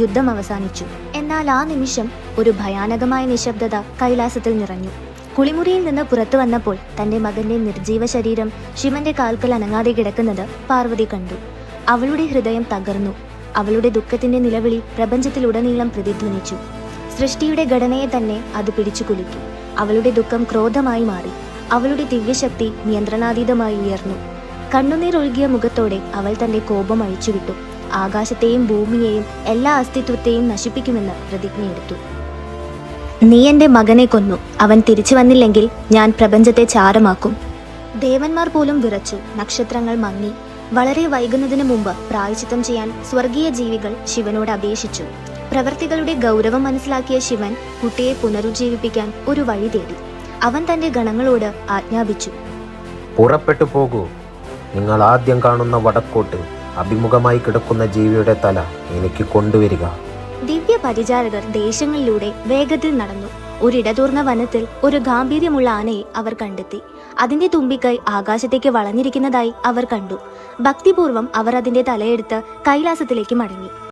യുദ്ധം അവസാനിച്ചു. എന്നാൽ ആ നിമിഷം ഒരു ഭയാനകമായ നിശബ്ദത കൈലാസത്തിൽ നിറഞ്ഞു. കുളിമുറിയിൽ നിന്ന് പുറത്തു വന്നപ്പോൾ തന്റെ മകന്റെ നിർജീവ ശരീരം ശിവന്റെ കാൽക്കൽ അനങ്ങാതെ കിടക്കുന്നത് പാർവതി കണ്ടു. അവളുടെ ഹൃദയം തകർന്നു. അവളുടെ ദുഃഖത്തിന്റെ നിലവിളി പ്രപഞ്ചത്തിലുടനീളം പ്രതിധ്വനിച്ചു. സൃഷ്ടിയുടെ ഘടനയെ തന്നെ അത് പിടിച്ചു കുലുക്കി. അവളുടെ ദുഃഖം ക്രോധമായി മാറി. അവളുടെ ദിവ്യശക്തി നിയന്ത്രണാതീതമായി ഉയർന്നു. കണ്ണുനീർ ഒഴുകിയ മുഖത്തോടെ അവൾ തന്റെ കോപം അഴിച്ചുവിട്ടു. ആകാശത്തെയും ഭൂമിയെയും എല്ലാ അസ്തിത്വത്തെയും നശിപ്പിക്കുമെന്ന് പ്രതിജ്ഞയെടുത്തു. നീ എന്റെ മകനെ കൊന്നു. അവൻ തിരിച്ചു വന്നില്ലെങ്കിൽ ഞാൻ പ്രപഞ്ചത്തെ ചാരമാക്കും. ദേവന്മാർ പോലും വിറച്ചു. നക്ഷത്രങ്ങൾ മങ്ങി. വളരെ വൈകുന്നതിന് മുമ്പ് പ്രായച്ചിത്തം ചെയ്യാൻ സ്വർഗീയ ജീവികൾ ശിവനോട് അപേക്ഷിച്ചു. പ്രവർത്തികളുടെ ഗൗരവം മനസ്സിലാക്കിയ ശിവൻ കുട്ടിയെ പുനരുജ്ജീവിപ്പിക്കാൻ ഒരു വഴി തേടി. അവൻ തന്റെ ഗണങ്ങളോട് ആജ്ഞാപിച്ചു. പുറപ്പെട്ടു പോകൂ. നിങ്ങൾ ആദ്യം കാണുന്ന വടക്കോട്ട് അഭിമുഖമായി കിടക്കുന്ന ജീവിയുടെ തല എനിക്ക് കൊണ്ടുവരിക. ദിവ്യ പരിചാരകർ ദേശങ്ങളിലൂടെ വേഗത്തിൽ നടന്നു. ഒരിടതൂർന്ന വനത്തിൽ ഒരു ഗാംഭീര്യമുള്ള ആനയെ അവർ കണ്ടെത്തി. അതിന്റെ തുമ്പിക്കൈ ആകാശത്തേക്ക് വളഞ്ഞിരിക്കുന്നതായി അവർ കണ്ടു. ഭക്തിപൂർവം അവർ അതിന്റെ തലയെടുത്ത് കൈലാസത്തിലേക്ക് മടങ്ങി.